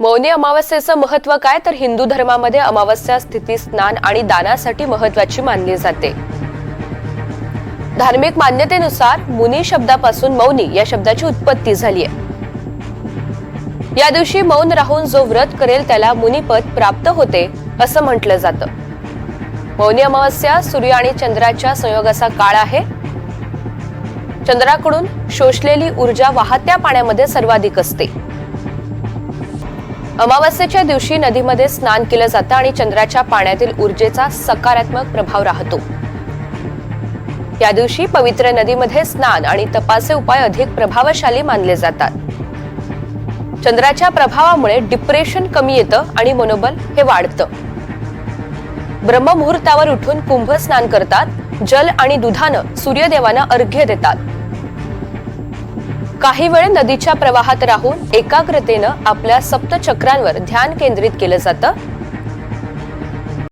मौनी अमावस्येचं महत्त्व काय तर हिंदू धर्मामध्ये अमावस्या स्थिती स्नान आणि दानासाठी महत्वाची मानली जाते. धार्मिक मान्यतेनुसार मुनी शब्दापासून मौनी या शब्दाची उत्पत्ती झाली आहे. या दिवशी मौन राहून जो व्रत करेल त्याला मुनिपद प्राप्त होते असं म्हटलं जातं. मौनी अमावस्या सूर्य आणि चंद्राच्या संयोगाचा काळ आहे. चंद्राकडून शोषलेली ऊर्जा वाहत्या पाण्यामध्ये सर्वाधिक असते. अमावस्येच्या दिवशी नदीमध्ये स्नान केलं जातं आणि चंद्राच्या पाण्यातील ऊर्जेचा सकारात्मक प्रभाव राहतो. या दिवशी पवित्र नदीमध्ये स्नान आणि तपाचे उपाय अधिक प्रभावशाली मानले जातात. चंद्राच्या प्रभावामुळे डिप्रेशन कमी येतं आणि मनोबल हे वाढतं. ब्रह्ममुहूर्तावर उठून कुंभ स्नान करतात जल आणि दुधानं सूर्यदेवांना अर्घ्य देतात. काही वेळ नदीच्या प्रवाहात राहून एकाग्रतेनं आपल्या सप्तचक्रांवर ध्यान केंद्रित केलं जातं.